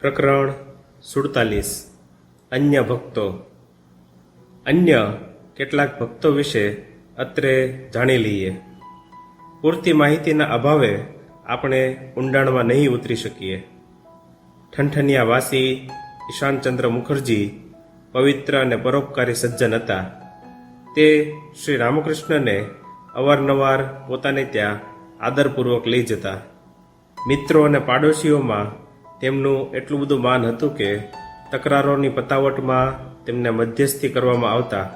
પ્રકરણ સુડતાલીસ. અન્ય ભક્તો. અન્ય કેટલાક ભક્તો વિશે અત્રે જાણી લઈએ. પૂરતી માહિતીના અભાવે આપણે ઊંડાણમાં નહીં ઉતરી શકીએ. ઠનઠનિયા વાસી ઈશાનચંદ્ર મુખર્જી પવિત્ર અને પરોપકારી સજ્જન હતા. તે શ્રી રામકૃષ્ણને અવારનવાર પોતાને ત્યાં આદરપૂર્વક લઈ જતા. મિત્રો અને પાડોશીઓમાં તેમનું એટલું બધું માન હતું કે તકરારોની પતાવટમાં તેમને મધ્યસ્થી કરવામાં આવતા.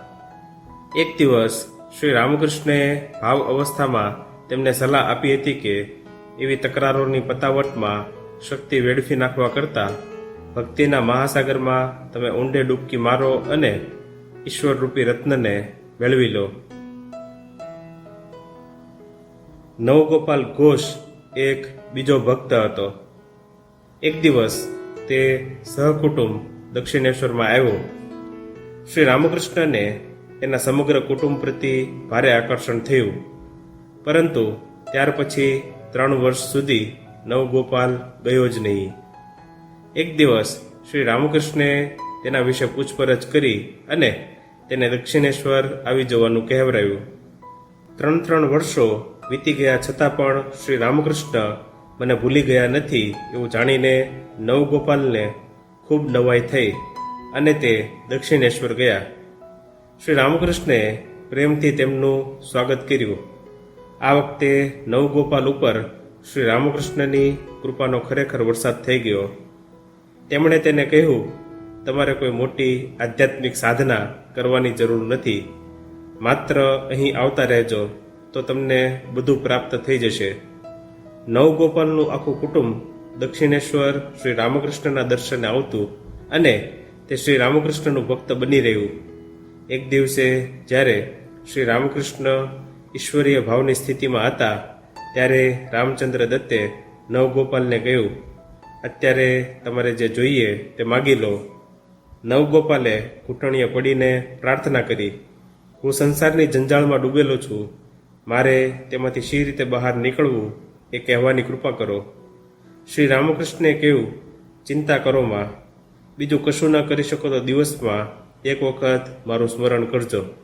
એક દિવસ શ્રી રામકૃષ્ણે ભાવ અવસ્થામાં તેમને સલાહ આપી હતી કે એવી તકરારોની પતાવટમાં શક્તિ વેડફી નાખવા કરતાં ભક્તિના મહાસાગરમાં તમે ઊંડે ડૂબકી મારો અને ઈશ્વરરૂપી રત્નને મેળવી લો. નવગોપાલ ઘોષ એક બીજો ભક્ત હતો. એક દિવસ તે સહકુટુંબ દક્ષિણેશ્વરમાં આવ્યો. શ્રી રામકૃષ્ણને એના સમગ્ર કુટુંબ પ્રતિ ભારે આકર્ષણ થયું. પરંતુ ત્યાર પછી ત્રણ વર્ષ સુધી નવગોપાલ ગયો જ નહીં. એક દિવસ શ્રી રામકૃષ્ણે તેના વિશે પૂછપરછ કરી અને તેને દક્ષિણેશ્વર આવી જવાનું કહેવરાયું. ત્રણ ત્રણ વર્ષો વીતી ગયા છતાં પણ શ્રી રામકૃષ્ણ મને ભૂલી ગયા નથી એવું જાણીને નવગોપાલને ખૂબ નવાઈ થઈ અને તે દક્ષિણેશ્વર ગયા. શ્રી રામકૃષ્ણે પ્રેમથી તેમનું સ્વાગત કર્યું. આ વખતે નવગોપાલ ઉપર શ્રી રામકૃષ્ણની કૃપાનો ખરેખર વરસાદ થઈ ગયો. તેમણે તેને કહ્યું, તમારે કોઈ મોટી આધ્યાત્મિક સાધના કરવાની જરૂર નથી. માત્ર અહીં આવતા રહેજો તો તમને બધું પ્રાપ્ત થઈ જશે. નવગોપાલનું આખું કુટુંબ દક્ષિણેશ્વર શ્રી રામકૃષ્ણના દર્શને આવતું અને તે શ્રી રામકૃષ્ણનું ભક્ત બની રહ્યું. એક દિવસે જ્યારે શ્રી રામકૃષ્ણ ઈશ્વરીય ભાવની સ્થિતિમાં હતા, ત્યારે રામચંદ્ર દત્તે નવગોપાલને કહ્યું, અત્યારે તમારે જે જોઈએ તે માગી લો. નવગોપાલે ઘૂંટણીએ પડીને પ્રાર્થના કરી, હું સંસારની જંજાળમાં ડૂબેલો છું. મારે તેમાંથી શી રીતે બહાર નીકળવું? એ કહેવાની કૃપા કરો. શ્રી રામકૃષ્ણે કહ્યું, ચિંતા કરો માં. બીજું કશું ન કરી શકો તો દિવસમાં એક વખત મારું સ્મરણ કરજો.